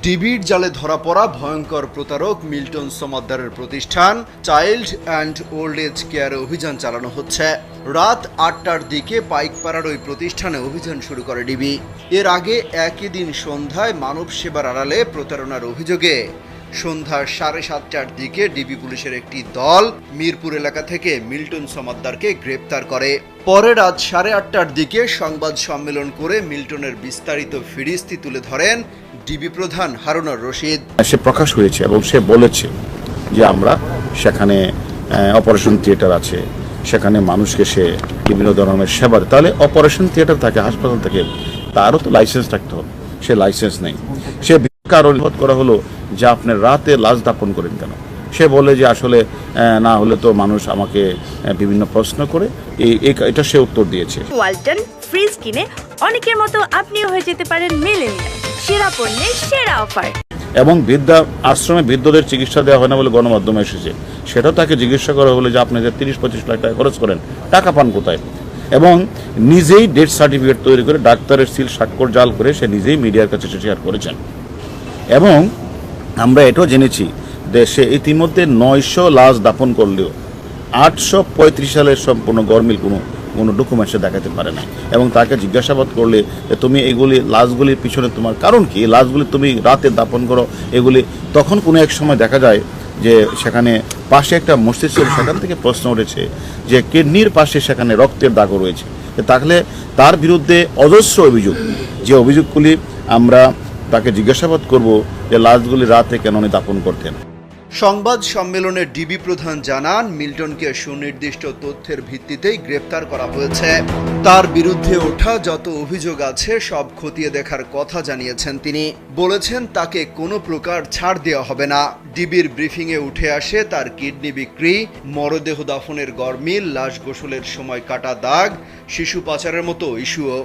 ডিবির জালে ধরা পড়া ভয়ঙ্কর প্রতারক মিল্টন সমাদ্দারের প্রতিষ্ঠান, চাইল্ড অ্যান্ড ওল্ড এজ কেয়ারে অভিযান চালানো হচ্ছে। রাত আটটার দিকে পাইকপাড়ার ওই প্রতিষ্ঠানে অভিযান শুরু করে ডিবি। এর আগে একই দিন সন্ধ্যায় মানব সেবার আড়ালে প্রতারণার অভিযোগে সন্ধ্যা সাড়ে সাতটার দিকে ডিবি পুলিশের একটি দল মিরপুর এলাকা থেকে মিল্টন সমাদ্দারকে গ্রেপ্তার করে। পরে রাত সাড়ে আটটার দিকে সংবাদ সম্মেলন করে মিল্টনের বিস্তারিত ফিরিস্তি তুলে ধরেন ডিবি প্রধান হারুনার রশিদ। সে প্রকাশ হয়েছে এবং সে বলেছে যে আমরা সেখানে অপারেশন থিয়েটার আছে, সেখানে মানুষকে সে বিভিন্ন ধরনের সেবা দেয়। তাহলে অপারেশন থিয়েটার থাকে, হাসপাতাল থাকে, তারও তো লাইসেন্স থাকতে হবে। সে লাইসেন্স নেই। সে কারণ করা হলো যে আপনি রাতে লাশ দাপন করেন কেন? সে বলে যে আসলে না হলে তো মানুষ আমাকে বিভিন্ন প্রশ্ন করে। এই এটা সে উত্তর দিয়েছে। ওয়ালটন ফ্রিজ কিনে অনেকের মতো আপনিও হয়ে যেতে পারেন মেলেনিয়া সেরা পণ্যের সেরা অফার। এবং বৃদ্ধা আশ্রমে বৃদ্ধদের চিকিৎসা দেওয়া হয় না বলে গণমাধ্যমে এসেছে। সেটাও তাকে জিজ্ঞাসা করা হলো যে আপনি যে তিরিশ পঁচিশ লাখ টাকা খরচ করেন টাকা পান কোথায়? এবং নিজেই ডেথ সার্টিফিকেট তৈরি করে ডাক্তারের সিল স্বাক্ষর জাল করে সে নিজেই মিডিয়ার কাছে শেয়ার করেছেন। এবং আমরা এটাও জেনেছি সে ইতিমধ্যে নয়শো লাশ দাপন করলেও আটশো পঁয়ত্রিশ সালের সম্পূর্ণ গরমিল কোনো কোনো ডকুমেন্টসে দেখাতে পারে না। এবং তাকে জিজ্ঞাসাবাদ করলে তুমি এগুলি, লাশগুলির পিছনে তোমার কারণ কি? লাশগুলি তুমি রাতে দাপন করো, এগুলি তখন কোনো এক সময় দেখা যায় যে সেখানে পাশে একটা মস্তিষ্ক সেখান থেকে প্রশ্ন উঠেছে যে কিডনির পাশে সেখানে রক্তের দাগও রয়েছে। তাহলে তার বিরুদ্ধে অজস্র অভিযোগ। যে অভিযোগগুলি আমরা তাকে জিজ্ঞাসাবাদ করব যে লাশগুলি রাতে কেন উনি দাপন করতেন। সংবাদ সম্মেলনে ডিবি প্রধান জানান, মিল্টনকে সুনির্দিষ্ট তথ্যের ভিত্তিতেই গ্রেপ্তার করা হয়েছে। তার বিরুদ্ধে ওঠা যত অভিযোগ আছে, সব খতিয়ে দেখার কথা জানিয়েছেন তিনি। বলেছেন, তাকে কোনো প্রকার ছাড় দেওয়া হবে না। ডিবির ব্রিফিংয়ে উঠে আসে তার কিডনি বিক্রি, মরদেহ দাফনের গরমিল লাশ গোসলের সময় কাটা দাগ, শিশু পাচারের মতো ইস্যুও।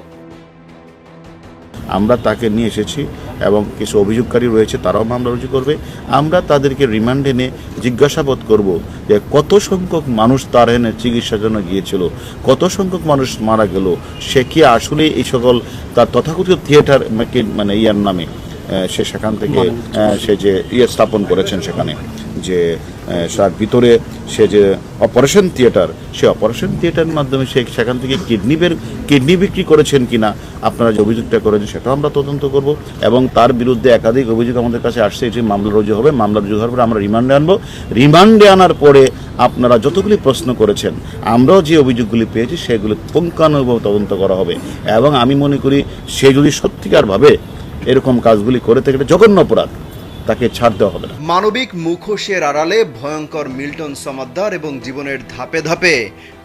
আমরা তাকে নিয়ে এসেছি এবং কিছু অভিযোগকারী রয়েছে, তারাও মামলা রুজু করবে। আমরা তাদেরকে রিমান্ডে এনে জিজ্ঞাসাবাদ করব যে কত সংখ্যক মানুষ তার এনে চিকিৎসার জন্য গিয়েছিল, কত সংখ্যক মানুষ মারা গেল, সে কি আসলে এই সকল তার তথাকথিত থিয়েটার মানে ইয়ার নামে সে সেখান থেকে সে যে ইয়ে স্থাপন করেছেন সেখানে, যে তার ভিতরে সে যে অপারেশন থিয়েটার, সে অপারেশন থিয়েটারের মাধ্যমে সে সেখান থেকে কিডনি বের, কিডনি বিক্রি করেছেন কিনা, আপনারা যে অভিযোগটা করেছেন সেটাও আমরা তদন্ত করব এবং তার বিরুদ্ধে একাধিক অভিযোগ আমাদের কাছে আসছে এটি মামলা রুজু হবে, মামলা রুজু হওয়ার পরে আমরা রিমান্ডে আনব। রিমান্ডে আনার পরে আপনারা যতগুলি প্রশ্ন করেছেন, আমরাও যে অভিযোগগুলি পেয়েছি, সেগুলি পুঙ্খানুভাবে তদন্ত করা হবে। এবং আমি মনে করি, সে যদি সত্যিকারভাবে এরকম কাজগুলি করে থাকে জঘন্য অপরাধ, তাকে ছাড় দেওয়া হবে না। মানবিক মুখোশের আড়ালে ভয়ঙ্কর মিল্টন সমাদ্দার এবং জীবনের ধাপে ধাপে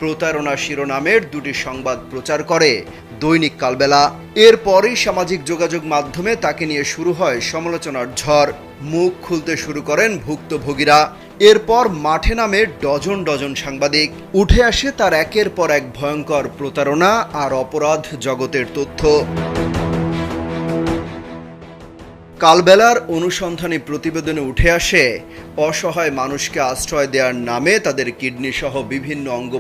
প্রতারণা শিরোনামের দুটি সংবাদ প্রচার করে দৈনিক কালবেলা। এরপরই সামাজিক যোগাযোগ মাধ্যমে তাকে নিয়ে শুরু হয় সমালোচনার ঝড়। মুখ খুলতে শুরু করেন ভুক্তভোগীরা। এরপর মাঠে নামে ডজন ডজন সাংবাদিক। উঠে আসে তার একের পর এক ভয়ঙ্কর প্রতারণা আর অপরাধ জগতের তথ্য। কালবেলার অনুসন্ধানী প্রতিবেদনে উঠে আসে, অসহায় মানুষকে আশ্রয় দেওয়ার নামে তাদের কিডনি সহ বিভিন্ন অঙ্গ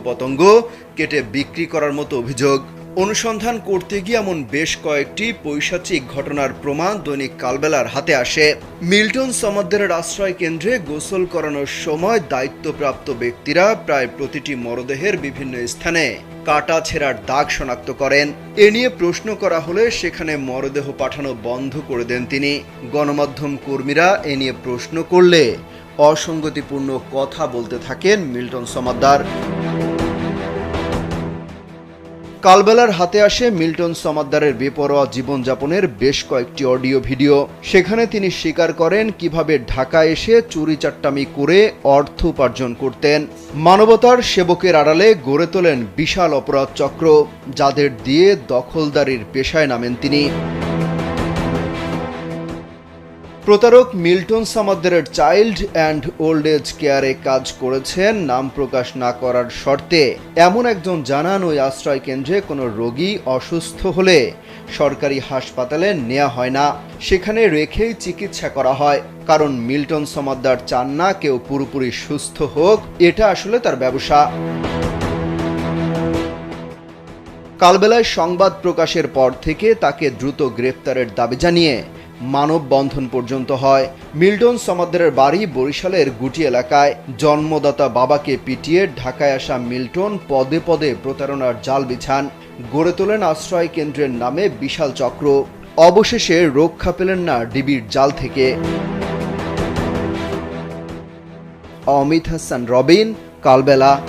কেটে বিক্রি করার মতো অভিযোগ। অনুসন্ধান করতে গিয়ে এমন বেশ কয়েকটি পৈশাচিক ঘটনার প্রমাণ দৈনিক কালবেলার হাতে আসে। মিল্টন সমাদ্দারের আশ্রয় কেন্দ্রে গোসল করানোর সময় দায়িত্বপ্রাপ্ত ব্যক্তিরা প্রায় প্রতিটি মরদেহের বিভিন্ন স্থানে কাটা ছেঁড়ার দাগ শনাক্ত করেন। এ নিয়ে প্রশ্ন করা হলে সেখানে মরদেহ পাঠানো বন্ধ করে দেন তিনি। গণমাধ্যম কর্মীরা এ নিয়ে প্রশ্ন করলে অসঙ্গতিপূর্ণ কথা বলতে থাকেন মিল্টন সমাদ্দার। কালবেলার হাতে আসে মিল্টন সমাদ্দারের বেপরোয়া জীবনযাপনের বেশ কয়েকটি অডিও ভিডিও। সেখানে তিনি স্বীকার করেন কীভাবে ঢাকা এসে চুরি চাট্টামি করে অর্থ উপার্জন করতেন। মানবতার সেবকের আড়ালে গড়ে তোলেন বিশাল অপরাধ চক্র, যাদের দিয়ে দখলদারির পেশায় নামেন তিনি। প্রতারক মিল্টন সামাদ্দারের চাইল্ড অ্যান্ড ওল্ড এজ কেয়ারে কাজ করেছেন, নাম প্রকাশ না করার শর্তে। এমন একজন জানান ওই আশ্রয় কেন্দ্রে কোনো রোগী অসুস্থ হলে সরকারি হাসপাতালে নেওয়া হয় না। সেখানে রেখেই চিকিৎসা করা হয়। কারণ মিল্টন সমাদ্দার চান না কেউ পুরোপুরি সুস্থ হোক, এটা আসলে তার ব্যবসা। কালবেলায় সংবাদ প্রকাশের পর থেকে তাকে দ্রুত গ্রেপ্তারের দাবি জানিয়ে মানববন্ধন পর্যন্ত হয়। মিল্টন সমাদ্দারের বাড়ি বরিশালের গুটি এলাকায়। জন্মদাতা বাবাকে পিটিয়ে ঢাকায় আসা মিল্টন পদে পদে প্রতারণার জাল বিছান। গড়ে তোলেন আশ্রয় কেন্দ্রের নামে বিশাল চক্র। অবশেষে রক্ষা পেলেন না ডিবির জাল থেকে। অমিত হাসান, রবিন, কালবেলা।